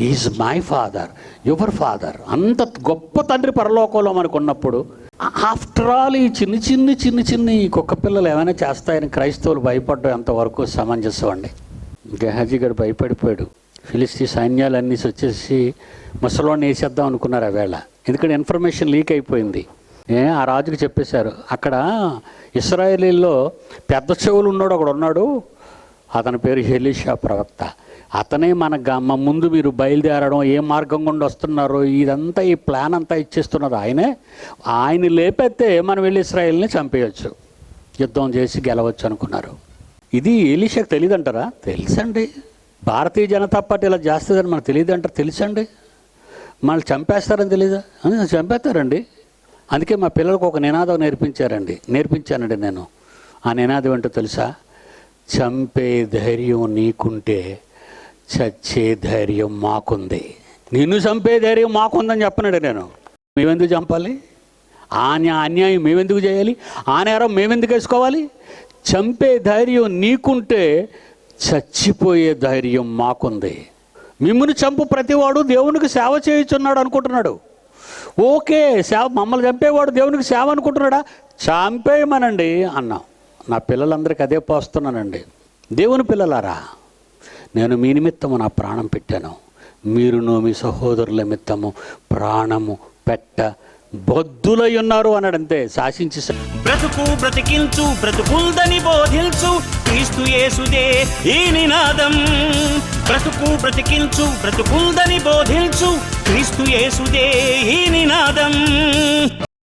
Is my father your father అంత గొప్ప తండ్రి పరలోకంలో మనకు ఉన్నప్పుడు ఆఫ్టర్ ఆల్ ఈ చిన్ని చిన్ని చిన్ని చిన్ని ఈ కుక్క పిల్లలు ఏమైనా చేస్తాయని క్రైస్తవులు భయపడడం ఎంతవరకు సమంజసం అండి? గెహాజీ గారు భయపడిపోయాడు. ఫిలిస్తీ సైన్యాలన్నీ వచ్చేసి ముసలోని వేసేద్దాం అనుకున్నారు ఆ వేళ. ఎందుకంటే ఇన్ఫర్మేషన్ లీక్ అయిపోయింది. ఏ ఆ రాజుకి చెప్పేశారు అక్కడ ఇస్రాయేలీల్లో పెద్ద చెవులు ఉన్నాడు ఒకడు ఉన్నాడు అతని పేరు హెలీషా ప్రవక్త. అతనే మన గమ్మ మా ముందు మీరు బయలుదేరడం ఏ మార్గం గుండా వస్తున్నారో ఇదంతా ఈ ప్లాన్ అంతా ఇచ్చేస్తున్నది ఆయనే. ఆయన లేపెత్తే మనం వెళ్ళి ఇస్రాయల్ని చంపేయచ్చు. యుద్ధం చేసి గెలవచ్చు అనుకున్నారు. ఇది ఏలిషకు తెలియదంటారా తెలుసండి. భారతీయ జనతా పార్టీ ఇలా చేస్తుందని మనకు తెలియదు అంటారు తెలుసండి. మళ్ళీ చంపేస్తారని తెలీదా? చంపేస్తారండి. అందుకే మా పిల్లలకు ఒక నినాదం నేర్పించారండి. నేర్పించానండి నేను. ఆ నినాదం ఏంటో తెలుసా? చంపే ధైర్యం నీకుంటే చచ్చే ధైర్యం మాకుంది. నిన్ను చంపే ధైర్యం మాకుందని చెప్పనాడు నేను. మేమెందుకు చంపాలి? ఆ అన్యాయం మేమెందుకు చేయాలి? ఆ నేరం మేమెందుకు వేసుకోవాలి? చంపే ధైర్యం నీకుంటే చచ్చిపోయే ధైర్యం మాకుంది. మిమ్మల్ని చంపు ప్రతివాడు దేవునికి సేవ చేయుచున్నాడు అనుకుంటున్నాడు. ఓకే సేవ మమ్మల్ని చంపేవాడు దేవునికి సేవ అనుకుంటున్నాడా? చంపేయమనండి అన్నాం. నా పిల్లలందరికీ అదే పోస్తున్నానండి. దేవుని పిల్లలారా నేను మీ నిమిత్తము నా ప్రాణం పెట్టాను. మీరును మీ సహోదరుల నిమిత్తము ప్రాణము పెట్ట బొద్దులై ఉన్నారు అన్నాడంతే శాసించి బ్రతుకు బ్రతికించు బ్రతుకుల్దని బోధించు క్రీస్తు యేసుదే ఈ నినాదం. బ్రతుకు బ్రతికించు బ్రతుకుల్దని బోధించు క్రీస్తు యేసుదే ఈ నినాదం.